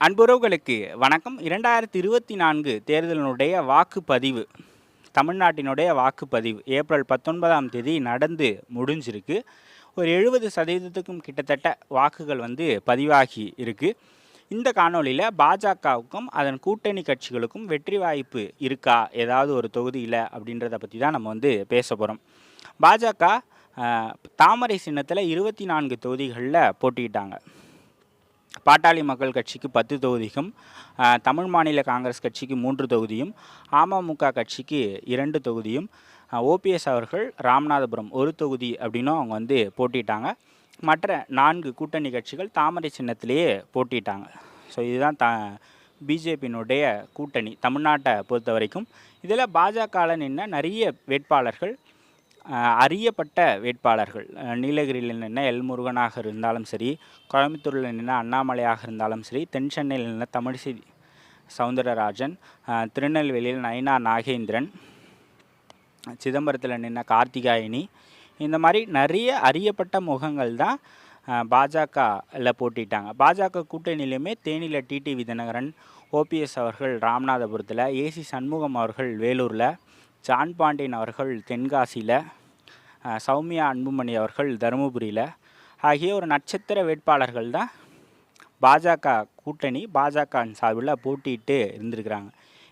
அன்புறவுகளுக்கு வணக்கம். இரண்டாயிரத்தி இருபத்தி நான்கு தேர்தலினுடைய வாக்குப்பதிவு தமிழ்நாட்டினுடைய வாக்குப்பதிவு ஏப்ரல் பத்தொன்பதாம் தேதி நடந்து முடிஞ்சிருக்கு. ஒரு எழுபது சதவீதத்துக்கும் கிட்டத்தட்ட வாக்குகள் வந்து பதிவாகி இருக்குது இந்த காணொளியில் பாஜகவுக்கும் அதன் கூட்டணி கட்சிகளுக்கும் வெற்றி வாய்ப்பு இருக்கா ஏதாவது ஒரு தொகுதியில் அப்படின்றத பற்றி தான் நம்ம வந்து பேச போகிறோம் பாஜக தாமரை சின்னத்தில் இருபத்தி நான்கு தொகுதிகளில் போட்டிக்கிட்டாங்க பாட்டாளி மக்கள் கட்சிக்கு பத்து தொகுதிக்கும் தமிழ் மாநில காங்கிரஸ் கட்சிக்கு மூன்று தொகுதியும் அமமுக கட்சிக்கு இரண்டு தொகுதியும் ஓபிஎஸ் அவர்கள் ராமநாதபுரம் ஒரு தொகுதி அப்படின்னும் அவங்க வந்து போட்டிட்டாங்க. மற்ற நான்கு கூட்டணி கட்சிகள் தாமரை சின்னத்திலேயே போட்டிட்டாங்க. ஸோ இதுதான் த பிஜேபியினுடைய கூட்டணி தமிழ்நாட்டை பொறுத்த வரைக்கும் இதில் பாஜகவில் நின்ன நிறைய வேட்பாளர்கள் அறியப்பட்ட வேட்பாளர்கள். நீலகிரியில் நின்ன எல் முருகனாக இருந்தாலும் சரி கோயம்புத்தூரில் நின்ன அண்ணாமலையாக இருந்தாலும் சரி தென் சென்னையில் நின்ன தமிழிசை சவுந்தரராஜன் திருநெல்வேலியில் நயனா நாகேந்திரன் சிதம்பரத்தில் நின்ன கார்த்திகாயினி இந்த மாதிரி நிறைய அறியப்பட்ட முகங்கள் தான் பாஜகவில் போட்டிட்டாங்க. பாஜக கூட்டணியிலுமே தேனியில் டிடிவி தினகரன் ஓபிஎஸ் அவர்கள் ராமநாதபுரத்தில் ஏசி சண்முகம் அவர்கள் வேலூரில் ஜான் பாண்டியன் அவர்கள் தென்காசியில் சௌமியா அன்புமணி அவர்கள் தருமபுரியில். ஆகிய ஒரு நட்சத்திர வேட்பாளர்கள் தான் பாஜக கூட்டணி பாஜக சார்பில் போட்டிட்டு இருந்திருக்கிறாங்க.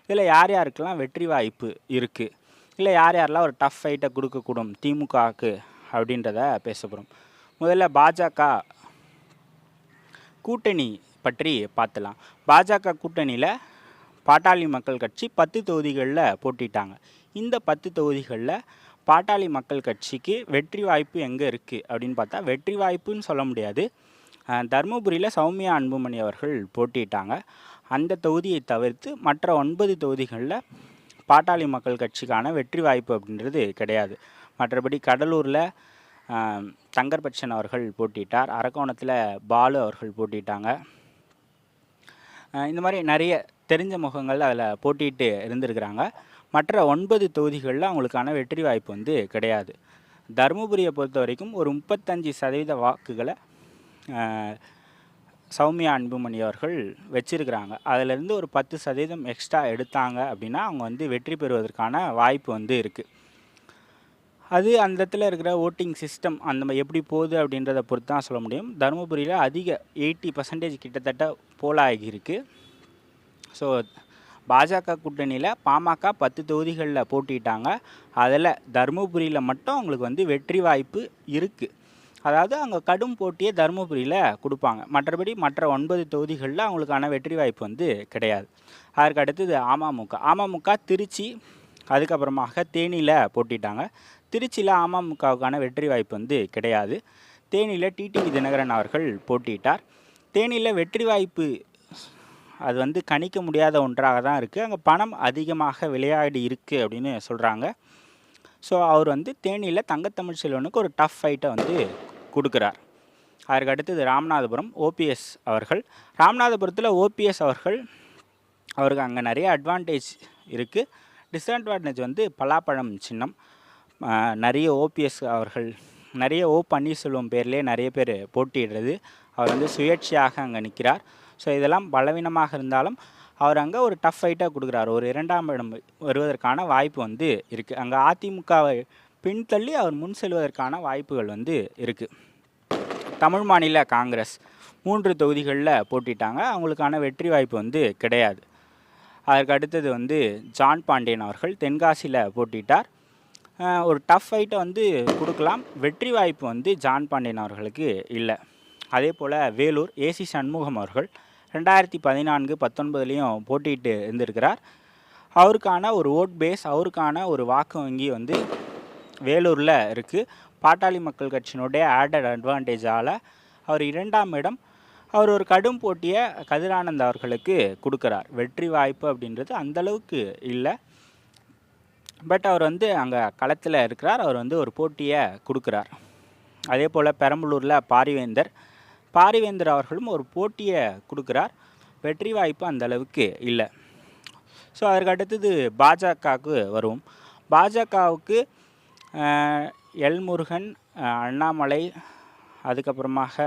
இதில் யார் யாருக்கெல்லாம் வெற்றி வாய்ப்பு இருக்குது இல்லை யார் யாரெல்லாம் ஒரு டஃப் ஃபைட்டை கொடுக்கக்கூடும் திமுகவுக்கு அப்படின்றத பேச போகிறோம் முதல்ல பாஜக கூட்டணி பற்றி பார்த்துலாம். பாஜக கூட்டணியில் பாட்டாளி மக்கள் கட்சி பத்து தொகுதிகளில் போட்டிட்டாங்க இந்த பத்து தொகுதிகளில் பாட்டாளி மக்கள் கட்சிக்கு வெற்றி வாய்ப்பு எங்கே இருக்குது அப்படின்னு பார்த்தா வெற்றி வாய்ப்புன்னு சொல்ல முடியாது. தருமபுரியில் சௌமியா அன்புமணி அவர்கள் போட்டிட்டாங்க அந்த தொகுதியை தவிர்த்து மற்ற ஒன்பது தொகுதிகளில் பாட்டாளி மக்கள் கட்சிக்கான வெற்றி வாய்ப்பு அப்படின்றது கிடையாது. மற்றபடி கடலூரில் தங்கர்பட்சன் அவர்கள் போட்டிட்டார் அரக்கோணத்தில் பாலு அவர்கள் போட்டிட்டாங்க இந்த மாதிரி நிறைய தெரிஞ்ச முகங்கள் அதில் போட்டிட்டு இருந்திருக்கிறாங்க. மற்ற ஒன்பது தொகுதிகளில் அவங்களுக்கான வெற்றி வாய்ப்பு வந்து கிடையாது. தருமபுரியை பொறுத்த வரைக்கும் ஒரு முப்பத்தஞ்சு சதவீத வாக்குகளை சௌமியா அன்புமணி அவர்கள் வச்சிருக்கிறாங்க. அதிலிருந்து ஒரு பத்து சதவீதம் எக்ஸ்ட்ரா எடுத்தாங்க அப்படின்னா அவங்க வந்து வெற்றி பெறுவதற்கான வாய்ப்பு வந்து இருக்குது அது அந்த இடத்துல இருக்கிற ஓட்டிங் சிஸ்டம் அந்த எப்படி போகுது அப்படின்றத பொறுத்து தான் சொல்ல முடியும். தருமபுரியில் அதிக எயிட்டி பர்சன்டேஜ் கிட்டத்தட்ட போலாகி இருக்குது ஸோ பாஜக கூட்டணியில் பாமக பத்து தொகுதிகளில் போட்டிட்டாங்க. அதில் தருமபுரியில் மட்டும் அவங்களுக்கு வந்து வெற்றி வாய்ப்பு இருக்குது அதாவது அங்கே கடும் போட்டியை தருமபுரியில் கொடுப்பாங்க. மற்றபடி மற்ற ஒன்பது தொகுதிகளில் அவங்களுக்கான வெற்றி வாய்ப்பு வந்து கிடையாது. அதற்கு அடுத்தது அமமுக. அமமுக திருச்சி அதுக்கப்புறமாக தேனியில் போட்டிட்டாங்க. திருச்சியில் அமமுகவுக்கான வெற்றி வாய்ப்பு வந்து கிடையாது. தேனியில் டிடிவி தினகரன் அவர்கள் போட்டியிட்டார் தேனியில் வெற்றி வாய்ப்பு அது வந்து கணிக்க முடியாத ஒன்றாக தான் இருக்குது அங்கே பணம் அதிகமாக விளையாடி இருக்குது அப்படின்னு சொல்கிறாங்க ஸோ அவர் வந்து தேனியில் தங்கத்தமிழ் செல்வனுக்கு ஒரு டஃப் ஃபைட்டை வந்து கொடுக்குறார். அதற்கு அடுத்தது ராமநாதபுரம் ஓபிஎஸ் அவர்கள். ராமநாதபுரத்தில் ஓபிஎஸ் அவர்கள் அவருக்கு அங்கே நிறைய அட்வான்டேஜ் இருக்குது டிஸ்அட்வான்டேஜ் வந்து பலாப்பழம் சின்னம். நிறைய ஓபிஎஸ் அவர்கள் நிறைய ஓ பன்னீர்செல்வம் பேர்லேயே நிறைய பேர் போட்டியிடுறது. அவர் வந்து சுயேட்சையாக அங்கே நிற்கிறார். ஸோ இதெல்லாம் பலவீனமாக இருந்தாலும் அவர் அங்கே ஒரு டஃப் ஃபைட்டாக கொடுக்குறாரு. ஒரு இரண்டாம் இடம் வருவதற்கான வாய்ப்பு வந்து இருக்குது அங்கே அதிமுகவை பின்தள்ளி அவர் முன் செல்வதற்கான வாய்ப்புகள் வந்து இருக்குது தமிழ் மாநில காங்கிரஸ் மூன்று தொகுதிகளில் போட்டிட்டாங்க. அவங்களுக்கான வெற்றி வாய்ப்பு வந்து கிடையாது. அதற்கு அடுத்தது வந்து ஜான் பாண்டியன் அவர்கள் தென்காசியில் போட்டிட்டார். ஒரு டஃப் ஃபைட்டை வந்து கொடுக்கலாம். வெற்றி வாய்ப்பு வந்து ஜான் பாண்டியன் அவர்களுக்கு இல்லை. அதே போல் வேலூர் ஏசி சண்முகம் அவர்கள் ரெண்டாயிரத்தி பதினான்கு பத்தொன்பதுலேயும் போட்டிட்டு இருந்திருக்கிறார். அவருக்கான ஒரு ஓட் பேஸ் அவருக்கான ஒரு வாக்கு வங்கி வந்து வேலூரில் இருக்குது பாட்டாளி மக்கள் கட்சியினுடைய ஆடட் அட்வான்டேஜால் அவர் இரண்டாம் இடம். அவர் ஒரு கடும் போட்டியை கதிரானந்த் அவர்களுக்கு கொடுக்குறார். வெற்றி வாய்ப்பு அப்படின்றது அந்தளவுக்கு இல்லை. பட் அவர் வந்து அங்கே களத்தில் இருக்கிறார். அவர் வந்து ஒரு போட்டியை கொடுக்குறார். அதே போல் பெரம்பலூரில் பாரிவேந்தர் பாரிவேந்தர் அவர்களும் ஒரு போட்டியை கொடுக்குறார். வெற்றி வாய்ப்பு அந்த அளவுக்கு இல்லை. ஸோ அதற்கு அடுத்தது பாஜகவுக்கு வரும். பாஜகவுக்கு எல் முருகன் அண்ணாமலை அதுக்கப்புறமாக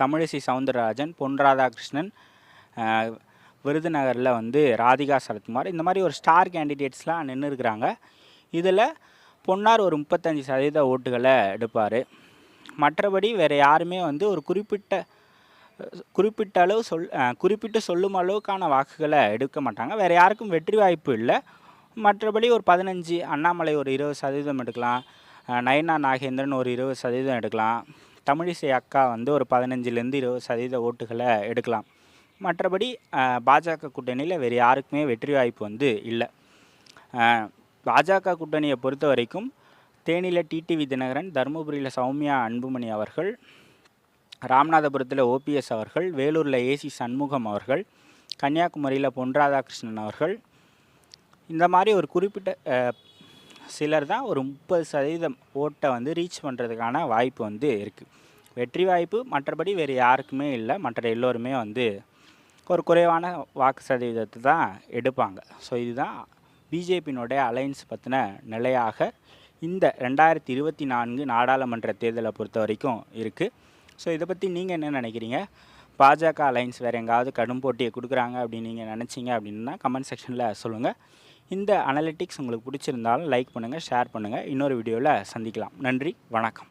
தமிழிசை சவுந்தரராஜன் பொன் ராதாகிருஷ்ணன் விருதுநகரில் வந்து ராதிகா சரத்குமார் இந்த மாதிரி ஒரு ஸ்டார் கேண்டிடேட்ஸ்லாம் நின்று இருக்கிறாங்க இதில் பொன்னார் ஒரு முப்பத்தஞ்சு சதவீத ஓட்டுகளை எடுப்பார். மற்றபடி வேறு யாருமே வந்து ஒரு குறிப்பிட்ட குறிப்பிட்ட அளவு சொல் குறிப்பிட்டு சொல்லும் அளவுக்கான வாக்குகளை எடுக்க மாட்டாங்க. வேறு யாருக்கும் வெற்றி வாய்ப்பு இல்லை. மற்றபடி ஒரு பதினஞ்சு அண்ணாமலை ஒரு இருபது சதவீதம் எடுக்கலாம். நயனா நாகேந்திரன் ஒரு இருபது சதவீதம் எடுக்கலாம். தமிழிசை அக்கா வந்து ஒரு பதினஞ்சுலேருந்து இருபது சதவீத ஓட்டுகளை எடுக்கலாம். மற்றபடி பாஜக கூட்டணியில் வேறு யாருக்குமே வெற்றி வாய்ப்பு வந்து இல்லை. பாஜக கூட்டணியை பொறுத்த வரைக்கும் தேனியில் டிடிவி தினகரன் தருமபுரியில் சௌமியா அன்புமணி அவர்கள் ராமநாதபுரத்தில் ஓபிஎஸ் அவர்கள் வேலூரில் ஏசி சண்முகம் அவர்கள் கன்னியாகுமரியில் பொன் ராதாகிருஷ்ணன் அவர்கள். இந்த மாதிரி ஒரு குறிப்பிட்ட சிலர் தான் ஒரு முப்பது சதவீதம் ஓட்டை வந்து ரீச் பண்ணுறதுக்கான வாய்ப்பு வந்து இருக்குது வெற்றி வாய்ப்பு மற்றபடி வேறு யாருக்குமே இல்லை. மற்ற எல்லோருமே வந்து ஒரு குறைவான வாக்கு சதவீதத்தை தான் எடுப்பாங்க. ஸோ இதுதான் பிஜேபியினுடைய அலைன்ஸ் பற்றின நிலையாக இந்த ரெண்டாயிரத்தி இருபத்தி நான்கு நாடாளுமன்ற தேர்தலை பொறுத்த வரைக்கும் இருக்குது ஸோ இதை பற்றி நீங்கள் என்ன நினைக்கிறீங்க? பாஜக அலைன்ஸ் வேறு எங்காவது கடும் போட்டியை கொடுக்குறாங்க அப்படின்னு நீங்கள் நினச்சிங்க அப்படின்னா கமெண்ட் செக்ஷனில் சொல்லுங்கள் இந்த அனலிட்டிக்ஸ் உங்களுக்கு பிடிச்சிருந்தாலும் லைக் பண்ணுங்கள் ஷேர் பண்ணுங்கள் இன்னொரு வீடியோவில் சந்திக்கலாம். நன்றி வணக்கம்.